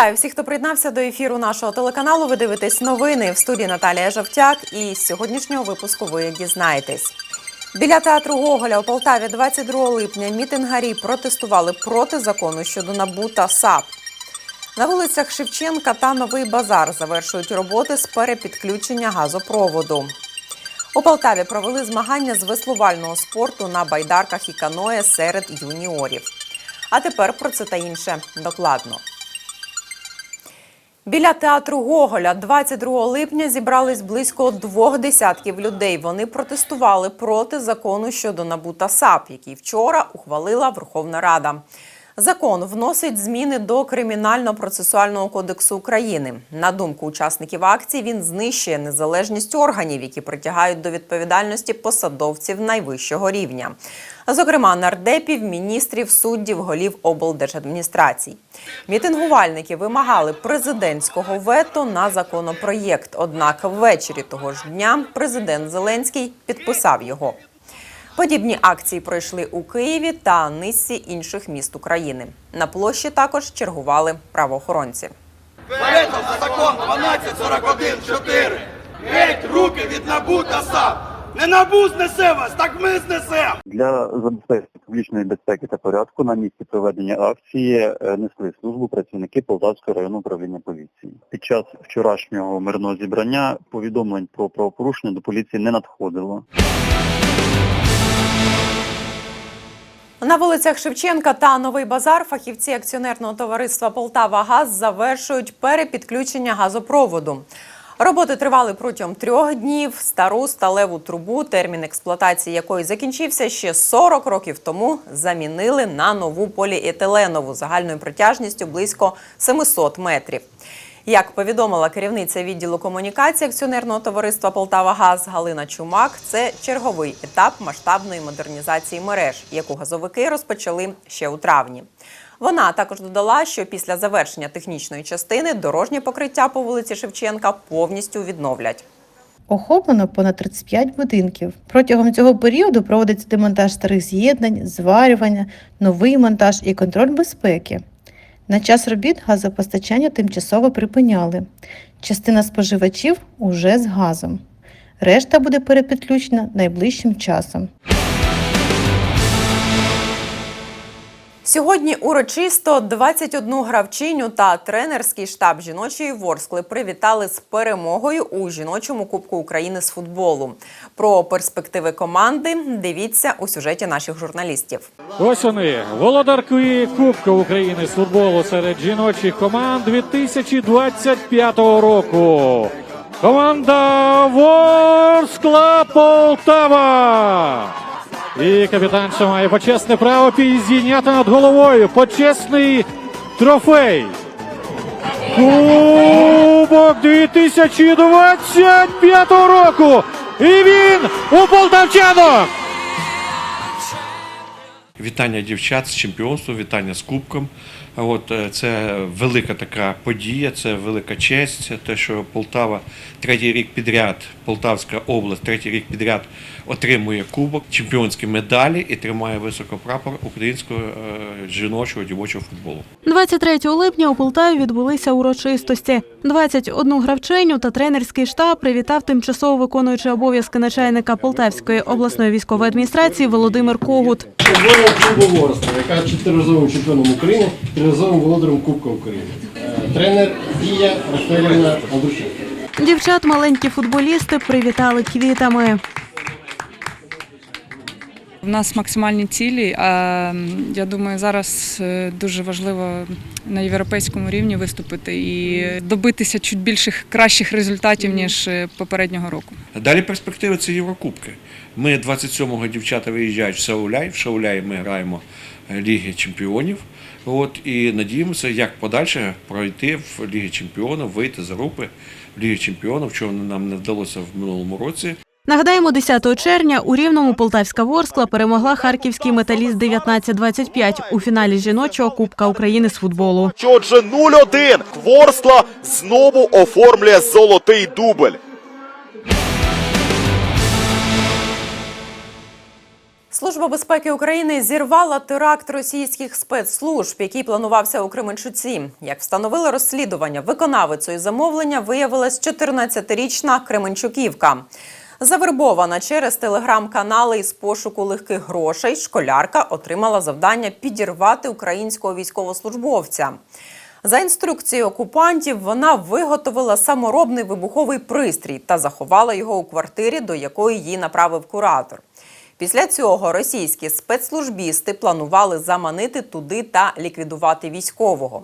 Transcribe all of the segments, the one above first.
Вітаю всіх, хто приєднався до ефіру нашого телеканалу. Ви дивитесь новини в студії Наталія Жовтяк. І з сьогоднішнього випуску ви дізнаєтесь. Біля театру Гоголя у Полтаві 22 липня мітингарі протестували проти закону щодо НАБУ та САП. На вулицях Шевченка та Новий Базар завершують роботи з перепідключення газопроводу. У Полтаві провели змагання з веслувального спорту на байдарках і каное серед юніорів. А тепер про це та інше докладно. Біля театру Гоголя 22 липня зібрались близько двох десятків людей. Вони протестували проти закону щодо набута САП, який вчора ухвалила Верховна Рада. Закон вносить зміни до Кримінально-процесуального кодексу України. На думку учасників акції, він знищує незалежність органів, які притягають до відповідальності посадовців найвищого рівня, зокрема нардепів, міністрів, суддів, голів облдержадміністрацій. Мітингувальники вимагали президентського вето на законопроєкт. Однак ввечері того ж дня президент Зеленський підписав його. Подібні акції пройшли у Києві та низці інших міст України. На площі також чергували правоохоронці. Вперед за закон 1241-4! Геть руки від НАБУ та САП! Не НАБУ знесе вас, так ми знесемо! Для забезпечення публічної безпеки та порядку на місці проведення акції е, несли службу працівники Полтавського районного управління поліції. Під час вчорашнього мирного зібрання повідомлень про правопорушення до поліції не надходило. На вулицях Шевченка та Новий Базар фахівці акціонерного товариства Полтава Газ завершують перепідключення газопроводу. Роботи тривали протягом трьох днів. Стару сталеву трубу, термін експлуатації якої закінчився ще 40 років тому, замінили на нову поліетиленову загальною протяжністю близько 700 метрів. Як повідомила керівниця відділу комунікації акціонерного товариства Полтава Газ Галина Чумак, це черговий етап масштабної модернізації мереж, яку газовики розпочали ще у травні. Вона також додала, що після завершення технічної частини дорожнє покриття по вулиці Шевченка повністю відновлять. Охоплено понад 35 будинків. Протягом цього періоду проводиться демонтаж старих з'єднань, зварювання, новий монтаж і контроль безпеки. На час робіт газопостачання тимчасово припиняли. Частина споживачів уже з газом. Решта буде перепідключена найближчим часом. Сьогодні урочисто 21 гравчиню та тренерський штаб жіночої Ворскли привітали з перемогою у жіночому Кубку України з футболу. Про перспективи команди дивіться у сюжеті наших журналістів. Ось вони, володарки Кубка України з футболу серед жіночих команд 2025 року. Команда Ворскла Полтава. І капітанша має почесне право підійняти над головою. Почесний трофей. Кубок 2025 року. І він у полтавчанок. Вітання дівчат з чемпіонством, вітання з кубком. А От е, це велика така подія, це велика честь. Те, що Полтава третій рік підряд, Полтавська область третій рік підряд отримує кубок, чемпіонські медалі і тримає високо прапор українського е, жіночого дівочого футболу. 23 липня у Полтаві відбулися урочистості. 21 гравчиню та тренерський штаб привітав тимчасово виконуючий обов'язки начальника Полтавської обласної військової адміністрації Володимир Когут. Футбольного клубу Ворскла, яка чотириразовим чемпіоном України, триразовим володарем Кубка України. Е, Тренер Дія Рафаелівна Андрушенко. Дівчат маленькі футболісти привітали квітами. У нас максимальні цілі. А я думаю, зараз е, дуже важливо на європейському рівні виступити і добитися чуть більших кращих результатів ніж е, попереднього року. Далі перспективи це Єврокубки. Ми 27-го дівчата виїжджають в Сауляй. В Сауляї ми граємо Ліги Чемпіонів. От, і надіємося, як подальше пройти в Лігі Чемпіонів, вийти за групи в Лігі Чемпіонів, чого нам не вдалося в минулому році. Нагадаємо, 10 червня у Рівному Полтавська Ворскла перемогла харківський металіст 19-25 у фіналі жіночого Кубка України з футболу. Отже, 0-1. Ворскла знову оформлює золотий дубль. Служба безпеки України зірвала теракт російських спецслужб, який планувався у Кременчуці. Як встановили розслідування, виконавицею замовлення виявилась 14-річна Кременчуківка. Завербована через телеграм-канали із пошуку легких грошей, школярка отримала завдання підірвати українського військовослужбовця. За інструкцією окупантів, вона виготовила саморобний вибуховий пристрій та заховала його у квартирі, до якої її направив куратор. Після цього російські спецслужбісти планували заманити туди та ліквідувати військового.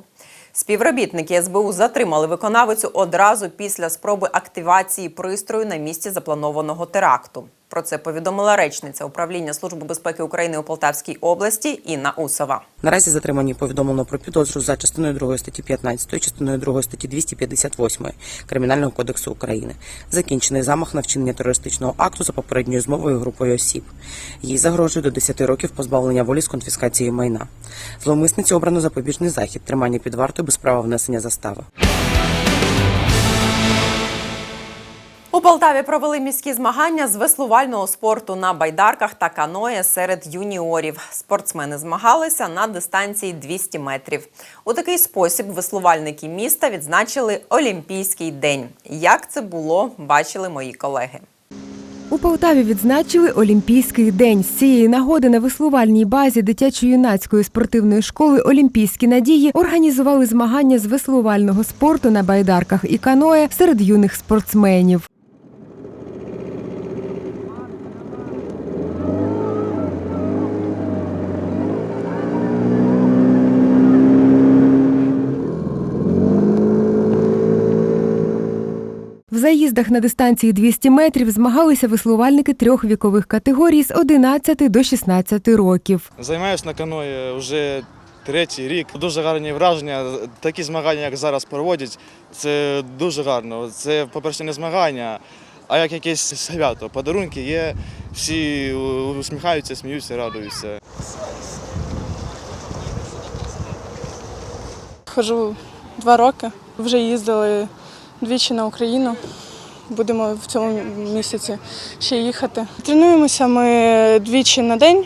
Співробітники СБУ затримали виконавицю одразу після спроби активації пристрою на місці запланованого теракту. Про це повідомила речниця управління Служби безпеки України у Полтавській області Інна Усова. Наразі затримані повідомлено про підозру за частиною 2 статті 15, частиною 2 статті 258 Кримінального кодексу України. Закінчений замах на вчинення терористичного акту за попередньою змовою групою осіб. Їй загрожує до 10 років позбавлення волі з конфіскацією майна. Зловмисниці обрано запобіжний захід, тримання під вартою без права внесення застави. У Полтаві провели міські змагання з веслувального спорту на байдарках та каное серед юніорів. Спортсмени змагалися на дистанції 200 метрів. У такий спосіб веслувальники міста відзначили Олімпійський день. Як це було, бачили мої колеги. У Полтаві відзначили Олімпійський день. З цієї нагоди на веслувальній базі дитячо-юнацької спортивної школи Олімпійські надії організували змагання з веслувального спорту на байдарках і каное серед юних спортсменів. Заїздах на дистанції 200 метрів змагалися веслувальники трьох вікових категорій з 11 до 16 років. Займаюся на каної вже третій рік. Дуже гарні враження. Такі змагання, як зараз проводять, це дуже гарно. Це, по-перше, не змагання, а як якесь свято. Подарунки є, всі усміхаються, сміються, радуються. Хожу два роки. Вже їздили двічі на Україну. Будемо в цьому місяці ще їхати. Тренуємося ми двічі на день.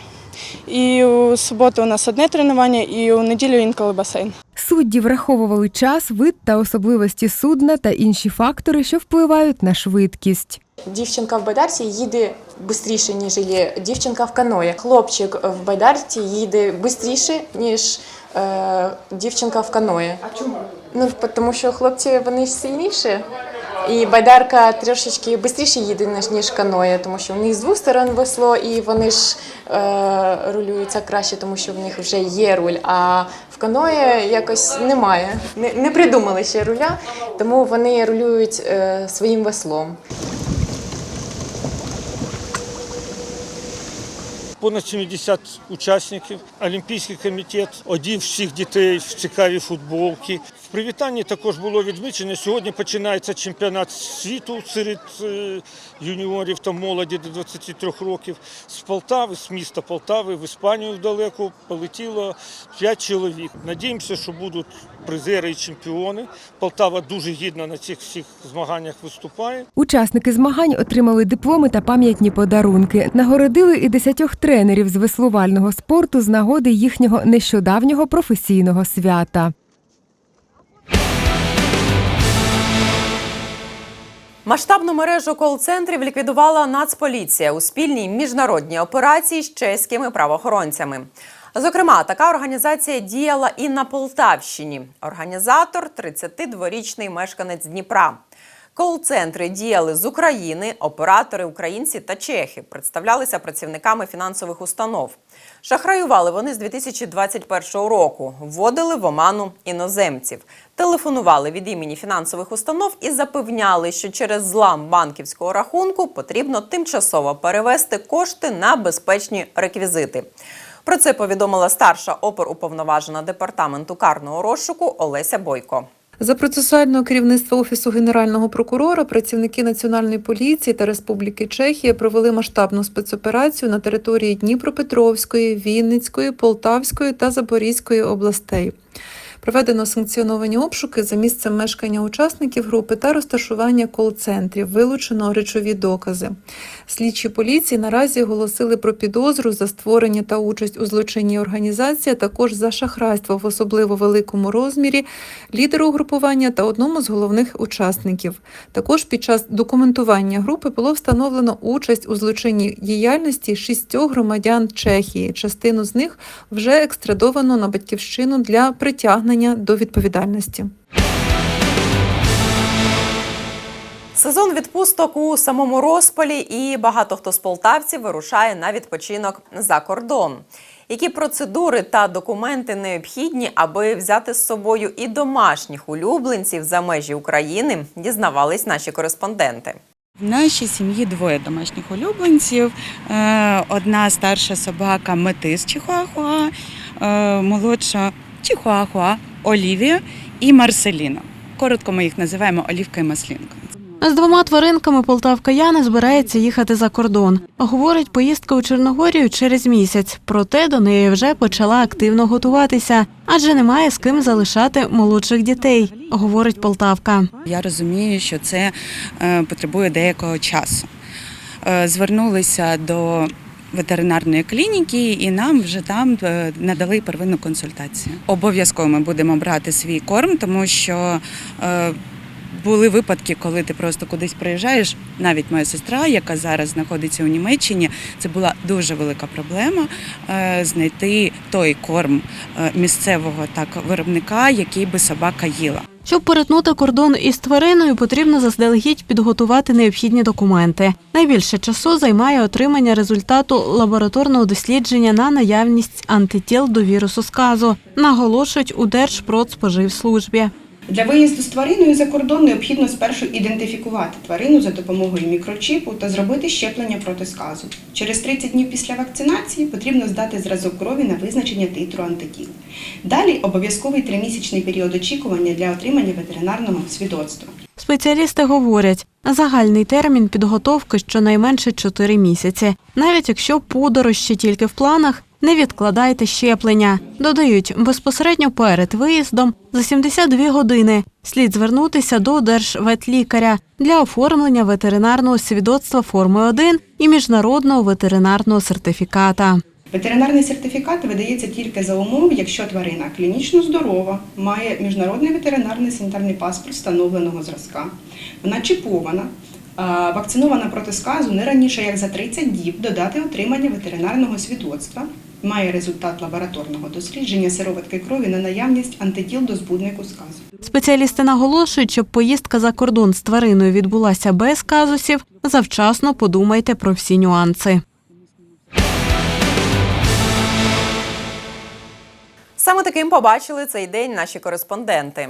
І у суботу у нас одне тренування, і у неділю інколи басейн. Судді враховували час, вид та особливості судна та інші фактори, що впливають на швидкість. Дівчинка в байдарці їде швидше, ніж є дівчинка в каної. Хлопчик в байдарці їде швидше, ніж е, дівчинка в каної. А чому? Ну, тому що хлопці вони ж сильніші. І байдарка трошечки швидше їде, ніж, ніж каноє, тому що в них з двох сторон весло, і вони ж е, рулюються краще, тому що в них вже є руль. А в каное якось немає. Не, не придумали ще руля, тому вони рулюють е, своїм веслом. Понад 70 учасників. Олімпійський комітет одів всіх дітей в цікаві футболки. Привітанні також було відмічено. Сьогодні починається чемпіонат світу серед е, юніорів та молоді до 23 років. З Полтави, з міста Полтави в Іспанію далеко полетіло 5 чоловік. Надіємося, що будуть призери і чемпіони. Полтава дуже гідно на цих всіх змаганнях виступає. Учасники змагань отримали дипломи та пам'ятні подарунки. Нагородили і десятьох тренерів з веслувального спорту з нагоди їхнього нещодавнього професійного свята. Масштабну мережу кол-центрів ліквідувала Нацполіція у спільній міжнародній операції з чеськими правоохоронцями. Зокрема, така організація діяла і на Полтавщині. Організатор 32-річний мешканець Дніпра. Кол-центри діяли з України, оператори українці та чехи представлялися працівниками фінансових установ. Шахраювали вони з 2021 року, вводили в оману іноземців, телефонували від імені фінансових установ і запевняли, що через злам банківського рахунку потрібно тимчасово перевести кошти на безпечні реквізити. Про це повідомила старша оперуповноважена департаменту карного розшуку Олеся Бойко. За процесуального керівництва Офісу Генерального прокурора працівники Національної поліції та Республіки Чехія провели масштабну спецоперацію на території Дніпропетровської, Вінницької, Полтавської та Запорізької областей. Проведено санкціоновані обшуки за місцем мешкання учасників групи та розташування кол-центрів. Вилучено речові докази. Слідчі поліції наразі оголосили про підозру за створення та участь у злочинній організації, а також за шахрайство в особливо великому розмірі лідеру угрупування та одному з головних учасників. Також під час документування групи було встановлено участь у злочинній діяльності шістьох громадян Чехії. Частину з них вже екстрадовано на батьківщину для притягнення до відповідальності. Сезон відпусток у самому розпалі, і багато хто з полтавців вирушає на відпочинок за кордон. Які процедури та документи необхідні, аби взяти з собою і домашніх улюбленців за межі України, дізнавались наші кореспонденти. В нашій сім'ї двоє домашніх улюбленців. Е, Одна старша собака метис Чихуахуа, е, молодша Чихуахуа, Олівія і Марселіна. Коротко ми їх називаємо Олівка і Маслінка. З двома тваринками Полтавка Яна збирається їхати за кордон. Говорить, поїздка у Чорногорію через місяць. Проте до неї вже почала активно готуватися, адже немає з ким залишати молодших дітей, говорить Полтавка. Я розумію, що це е, потребує деякого часу. Е, Звернулися до ветеринарної клініки, і нам вже там е, надали первинну консультацію. Обов'язково ми будемо брати свій корм, тому що е, були випадки, коли ти просто кудись приїжджаєш. Навіть моя сестра, яка зараз знаходиться у Німеччині, це була дуже велика проблема е, знайти той корм місцевого так виробника, який би собака їла. Щоб перетнути кордон із твариною, потрібно заздалегідь підготувати необхідні документи. Найбільше часу займає отримання результату лабораторного дослідження на наявність антитіл до вірусу сказу, наголошують у Держпродспоживслужбі. Для виїзду з твариною за кордон необхідно спершу ідентифікувати тварину за допомогою мікрочіпу та зробити щеплення проти сказу. Через 30 днів після вакцинації потрібно здати зразок крові на визначення титру антитіл. Далі обов'язковий тримісячний період очікування для отримання ветеринарного свідоцтва. Спеціалісти говорять, загальний термін підготовки щонайменше 4 місяці. Навіть якщо подорож ще тільки в планах, не відкладайте щеплення. Додають, безпосередньо перед виїздом за 72 години слід звернутися до держветлікаря для оформлення ветеринарного свідоцтва форми 1 і міжнародного ветеринарного сертифіката. Ветеринарний сертифікат видається тільки за умови, якщо тварина клінічно здорова, має міжнародний ветеринарний санітарний паспорт встановленого зразка, вона чіпована, вакцинована проти сказу не раніше як за 30 діб до дати отримання ветеринарного свідоцтва, має результат лабораторного дослідження сироватки крові на наявність антитіл до збуднику сказу. Спеціалісти наголошують, щоб поїздка за кордон з твариною відбулася без казусів, завчасно подумайте про всі нюанси. Саме таким побачили цей день наші кореспонденти.